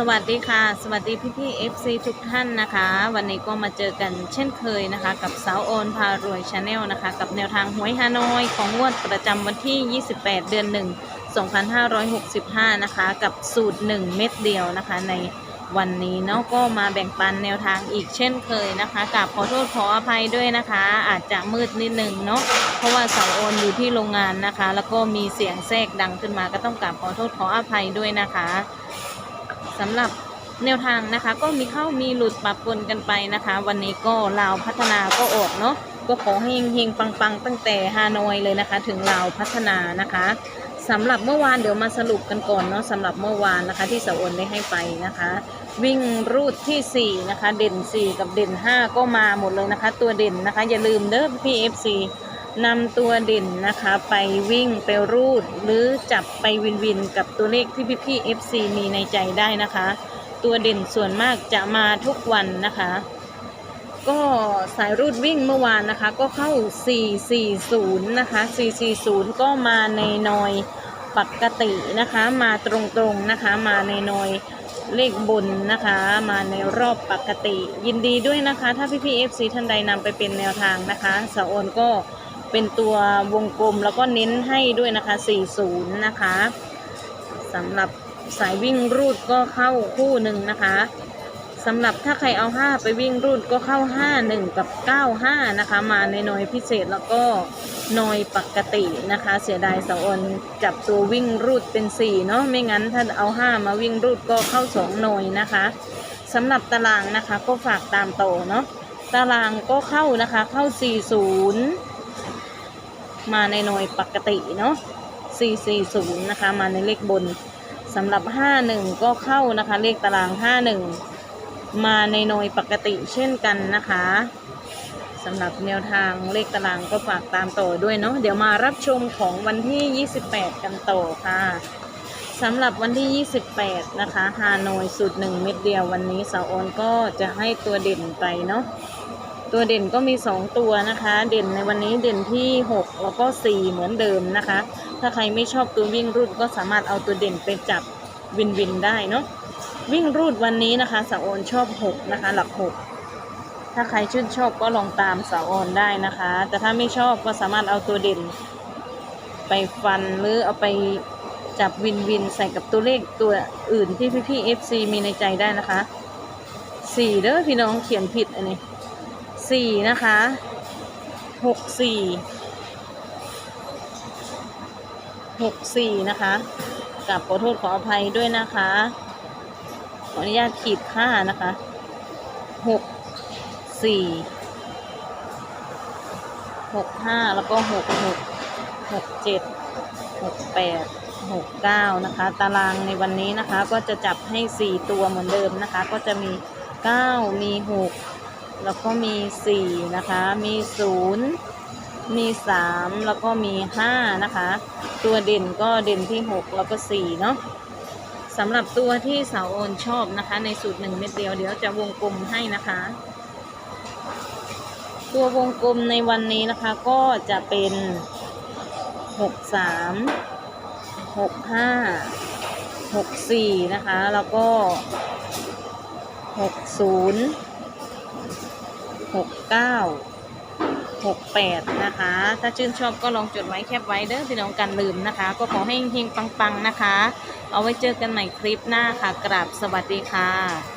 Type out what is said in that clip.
สวัสดีค่ะ สวัสดีพี่พี่ๆ FC ทุกท่านนะคะ วันนี้ก็มาเจอกันเช่นเคยนะคะ กับสาวโอนพารวยชาแนลนะคะ กับแนวทางหวยฮานอยของงวดประจำวันที่ 28 เดือน 1 2565 นะคะ กับสูตร 1 เม็ดเดียวนะคะ ในวันนี้เนาะก็มาแบ่งปันแนวทางอีกเช่นเคยนะคะกับขอโทษขออภัยด้วยนะคะ อาจจะมืดนิดนึงเนาะเพราะว่าเสาโอนอยู่ที่โรงงานนะคะ แล้วก็มีเสียงแทรกดังขึ้นมาก็ต้องกราบขอโทษขออภัยด้วยนะคะ สำหรับแนวทางนะคะ ก็มีเข้ามีหลุดปรับปนกันไปนะคะ วันนี้ก็ลาวพัฒนาก็ออกเนาะก็ขอให้เฮงๆปังๆ ตั้งแต่ฮานอยเลยนะคะ ถึงลาวพัฒนานะคะสำหรับเมื่อวานเดี๋ยวมาสรุปกันก่อนเนาะสำหรับเมื่อวานนะคะที่สาวอนได้ให้ไปนะคะ วิ่งรูดที่ 4 นะคะ เด่น 4 กับเด่น 5 ก็มาหมดเลยนะคะ ตัวเด่นนะคะ อย่าลืมเด้อพี่ FC นำตัวเด่นนะคะไปวิ่งไปรูด หรือจับไปวินวินกับตัวเลขที่พี่พี่ FC มีในใจได้นะคะ ตัวเด่นส่วนมากจะมาทุกวันนะคะ ก็สายรูดวิ่งเมื่อวานนะคะ ก็เข้า 440 นะคะ 440 ก็มาในนอยปกตินะคะ มาตรงๆนะคะ มาในนอยเลขบนนะคะ มาในรอบปกติ ยินดีด้วยนะคะ ถ้าพี่พี่ FC ท่านใดนำไปเป็นแนวทางนะคะสาวโอนก็ เป็นตัววงกลมแล้วก็เน้นให้ด้วยนะคะ 40 นะคะสำหรับสายวิ่งรูดก็เข้าคู่หนึ่งนะคะสำหรับถ้าใครเอา 5 ไปวิ่งรูดก็เข้า 5 1 กับ 9 5 นะคะ มาในหน่วยพิเศษแล้วก็หน่วยปกตินะคะ เสียดายสาวอนจับตัววิ่งรูดเป็น 4 เนาะไม่งั้นถ้าเอา 5 มาวิ่งรูดก็เข้า 2 หน่วยนะคะสำหรับตารางนะคะก็ฝากตามโตเนาะตารางก็เข้านะคะเข้า 40 มาในหน่วยปกติเนาะ440 นะคะ มาในเลขบนสำหรับ 51 ก็เข้านะคะ เลขตาราง 51 มาในหน่วยปกติเช่นกันนะคะสำหรับแนวทางเลขตารางก็ฝากตามต่อด้วยเนาะเดี๋ยวมารับชมของวันที่ 28 กันต่อค่ะสำหรับวันที่ 28 นะคะฮานอยสุดหนึ่งเม็ดเดียววันนี้สาวออนก็จะให้ตัวเด่นไปเนาะ ตัวเด่นก็มี 2 ตัวนะคะ เด่นในวันนี้เด่นที่ 6 แล้วก็ 4 เหมือนเดิมนะคะ ถ้าใครไม่ชอบตัววิ่งรูดก็สามารถเอาตัวเด่นไปจับวินวินได้เนาะวิ่งรูดวันนี้นะคะสาวออนชอบ 6 นะคะ หลัก 6 ถ้าใครชื่นชอบก็ลองตามสาวออนได้นะคะ แต่ถ้าไม่ชอบก็สามารถเอาตัวเด่น ไปฟันหรือเอาไปจับวินวินใส่กับตัวเลขตัวอื่นที่พี่ๆ FC มีในใจได้นะคะสี่เด้อพี่น้องเขียนผิดอันนี้ สี่นะคะหกสี่หกสี่นะคะกับขอโทษขออภัยด้วยนะคะ ขออนุญาตขีดค่านะคะหกสี่หกห้าแล้วก็หกหกหกเจ็ดหกแปดหกเก้านะคะ ตารางในวันนี้นะคะ ก็จะจับให้สี่ตัวเหมือนเดิมนะคะ ก็จะมีเก้ามีหก แล้วก็มีสี่นะคะ มีศูนย์มีสามแล้วก็มีห้านะคะ ตัวเด่นก็เด่นที่หกแล้วก็สี่เนาะสำหรับตัวที่สาวโอนชอบนะคะ ในสูตรหนึ่งเม็ดเดียวเดี๋ยวจะวงกลมให้นะคะ ตัววงกลมในวันนี้นะคะก็จะเป็นหกสามหกห้าหกสี่นะคะ แล้วก็หกศูนย์ หกเก้าหกแปดนะคะ ถ้าชื่นชอบก็ลองจดไว้แคปไว้เด้อพี่น้องกันลืมนะคะ ก็ขอให้เฮงปังๆนะคะ เอาไว้เจอกันใหม่คลิปหน้าค่ะ กราบสวัสดีค่ะ